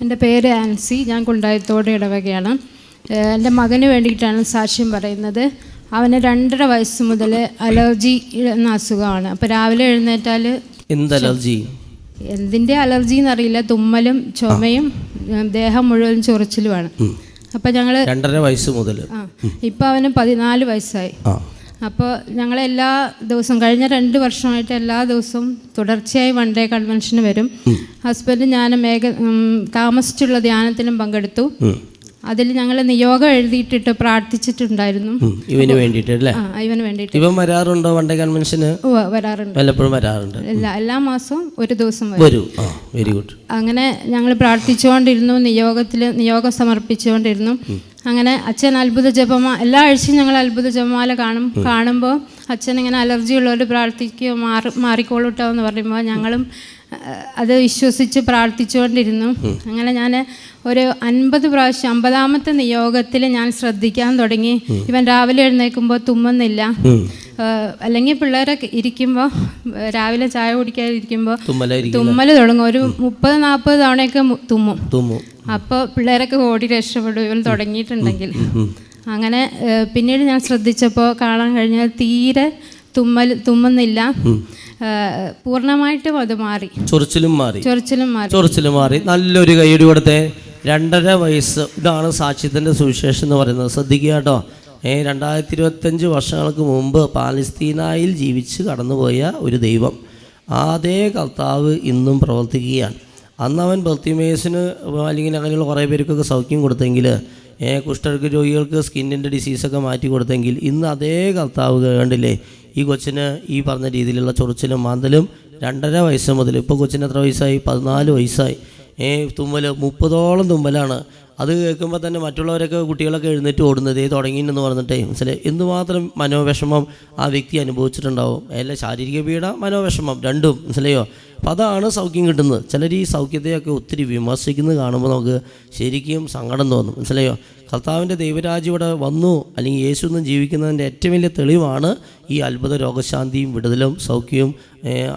എന്റെ പേര് ആൻസി ഞാൻ കുണ്ടായത്തോടെ ഇടവകയാണ്. എന്റെ മകന് വേണ്ടിയിട്ടാണ് സാക്ഷ്യം പറയുന്നത്. അവന് രണ്ടര വയസ്സ് മുതൽ അലർജി എന്ന അസുഖമാണ്. അപ്പോൾ രാവിലെ എഴുന്നേറ്റാൽ എന്ത് അലർജി? എന്തിന്റെ അലർജി എന്നറിയില്ല. തുമ്മലും ചുമയും ദേഹം മുഴുവൻ ചൊറിച്ചിലുമാണ്. അപ്പം ഞങ്ങൾ രണ്ടര വയസ്സ് മുതൽ ആ. ഇപ്പം അവന് പതിനാല് വയസ്സായി. അപ്പോൾ ഞങ്ങൾ എല്ലാ ദിവസവും കഴിഞ്ഞ രണ്ട് വർഷമായിട്ട് എല്ലാ ദിവസവും തുടർച്ചയായി വൺ ഡേ കൺവെൻഷന് വരും. ഹസ്ബൻഡ് ഞാൻ മേഘ താമസിച്ചുള്ള ധ്യാനത്തിലും പങ്കെടുത്തു. അതിൽ ഞങ്ങൾ നിയോഗം എഴുതിയിട്ടിട്ട് പ്രാർത്ഥിച്ചിട്ടുണ്ടായിരുന്നു. ഇവന് വേണ്ടിയിട്ട് അല്ലേ ഇവന് വേണ്ടിയിട്ട്. ഇവൻ വരാറുണ്ടോ വണ്ടേ കൺവെൻഷന് വരാറുണ്ട്. വല്ലപ്പോഴും വരാറുണ്ട്. എല്ലാ എല്ലാ മാസവും ഒരു ദിവസം വരും. വെരി. ഗുഡ് അങ്ങനെ ഞങ്ങൾ പ്രാർത്ഥിച്ചുകൊണ്ടിരുന്നു നിയോഗത്തിൽ നിയോഗം സമർപ്പിച്ചുകൊണ്ടിരുന്നു. അങ്ങനെ അച്ഛൻ അത്ഭുത ജപമാ എല്ലാ ആഴ്ചയും ഞങ്ങൾ അത്ഭുത ജപമാല കാണും. കാണുമ്പോൾ അച്ഛൻ ഇങ്ങനെ അലർജി ഉള്ളവർ പ്രാർത്ഥിക്കുക മാറി മാറിക്കോളൂട്ടോ എന്ന് പറയുമ്പോൾ ഞങ്ങളും അത് വിശ്വസിച്ച് പ്രാർത്ഥിച്ചുകൊണ്ടിരുന്നു അങ്ങനെ ഞാൻ ഒരു അൻപത് പ്രാവശ്യം അമ്പതാമത്തെ നിയോഗത്തിൽ ഞാൻ ശ്രദ്ധിക്കാൻ തുടങ്ങി. ഇവൻ രാവിലെ എഴുന്നേൽക്കുമ്പോൾ തുമ്മുന്നില്ല. അല്ലെങ്കിൽ പിള്ളേരൊക്കെ ഇരിക്കുമ്പോൾ രാവിലെ ചായ കുടിക്കാതിരിക്കുമ്പോൾ തുമ്മൽ തുടങ്ങും. ഒരു മുപ്പത് നാൽപ്പത് തവണയൊക്കെ തുമ്മു. അപ്പോൾ പിള്ളേരൊക്കെ ഓടി രക്ഷപ്പെടും തുടങ്ങിയിട്ടുണ്ടെങ്കിൽ. അങ്ങനെ പിന്നീട് ഞാൻ ശ്രദ്ധിച്ചപ്പോൾ കാണാൻ കഴിഞ്ഞാൽ തീരെ തുമ്മൽ തുമ്മുന്നില്ല. പൂർണമായിട്ടും അത് മാറി. ചൊറിച്ചിലും മാറി. ചൊറിച്ചിലും മാറി. ചൊറിച്ചിലും മാറി. നല്ലൊരു കൈയടി കൊടുത്തേ. രണ്ടര വയസ്സ് ഇതാണ് സാക്ഷ്യത്തിന്റെ സുവിശേഷം എന്ന് പറയുന്നത്. ശ്രദ്ധിക്കുക കേട്ടോ. ഏ രണ്ടായിരത്തി ഇരുപത്തഞ്ച് വർഷങ്ങൾക്ക് മുമ്പ് പാലസ്തീനായിൽ ജീവിച്ച് കടന്നുപോയ ഒരു ദൈവം. അതേ കർത്താവ് ഇന്നും പ്രവർത്തിക്കുകയാണ്. അന്ന് അവൻ ബർത്തിമേസിന് അല്ലെങ്കിൽ അങ്ങനെയുള്ള കുറേ പേർക്കൊക്കെ സൗഖ്യം കൊടുത്തെങ്കിൽ കുഷ്ഠരോഗ രോഗികൾക്ക് സ്കിന്നിന്റെ ഡിസീസൊക്കെ മാറ്റി കൊടുത്തെങ്കിൽ ഇന്ന് അതേ കർത്താവ് കണ്ടില്ലേ ഈ കൊച്ചിന് ഈ പറഞ്ഞ രീതിയിലുള്ള ചൊറിച്ചിലും മാന്തലും രണ്ടര വയസ്സ് മുതൽ ഇപ്പോൾ കൊച്ചിന് എത്ര വയസ്സായി? പതിനാല് വയസ്സായി. ഏ തുമ്മൽ മുപ്പതോളം തുമ്മലാണ്. അത് കേൾക്കുമ്പോൾ തന്നെ മറ്റുള്ളവരൊക്കെ കുട്ടികളൊക്കെ എഴുന്നേറ്റ് ഓടുന്നത് തുടങ്ങിയെന്ന് പറഞ്ഞിട്ടേ. മനസ്സിലായി? എന്തുമാത്രം മനോവിഷമം ആ വ്യക്തി അനുഭവിച്ചിട്ടുണ്ടാവും? അല്ല ശാരീരിക പീഡ മനോവിഷമം രണ്ടും. മനസ്സിലായോ? അപ്പോൾ അതാണ് സൗഖ്യം കിട്ടുന്നത്. ചിലർ ഈ സൗഖ്യത്തെയൊക്കെ ഒത്തിരി വിമർശിക്കുന്നത് കാണുമ്പോൾ നമുക്ക് ശരിക്കും സങ്കടം തോന്നും. മനസ്സിലായോ? കർത്താവിന്റെ ദൈവരാജ്യം ഇവിടെ വന്നു അല്ലെങ്കിൽ യേശു ഒന്നും ജീവിക്കുന്നതിന്റെ ഏറ്റവും വലിയ തെളിവാണ് ഈ അത്ഭുത രോഗശാന്തിയും വിടുതലും സൗഖ്യവും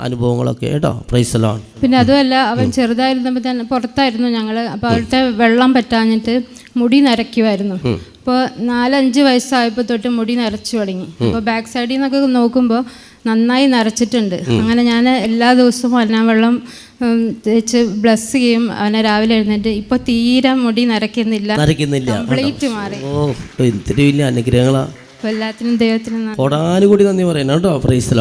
അനുഭവങ്ങളൊക്കെ കേട്ടോ. പ്രൈസലാണ് പിന്നെ അതുമല്ല അവൻ ചെറുതായിരുന്നപ്പോൾ തന്നെ പുറത്തായിരുന്നു ഞങ്ങൾ അപ്പോൾ അവിടുത്തെ വെള്ളം പറ്റാഞ്ഞിട്ട് മുടി നരയ്ക്കുമായിരുന്നു അപ്പോൾ നാലഞ്ച് വയസ്സായപ്പോൾ തൊട്ട് മുടി നരച്ചു തുടങ്ങി. അപ്പോൾ ബാക്ക് സൈഡിൽ നിന്നൊക്കെ നോക്കുമ്പോൾ നന്നായി നരച്ചിട്ടുണ്ട്. അങ്ങനെ ഞാൻ എല്ലാ ദിവസവും അന്നാ വെള്ളം തേച്ച് ബ്ലസ് ചെയ്യും അവനെ രാവിലെ എഴുന്നേറ്റ് ഇപ്പൊ തീരെ മുടി നരക്കുന്നില്ല നരയ്ക്കുന്നില്ല. കംപ്ലീറ്റ് മാറി. ഓ ഇത്തിരി വലിയ അനുഗ്രഹങ്ങളാ. എല്ലാത്തിനും ദൈവത്തിനും നന്ദി. കൊടാനുകൂടി നന്ദി പറയണം കേട്ടോ പ്രൈസലാണ്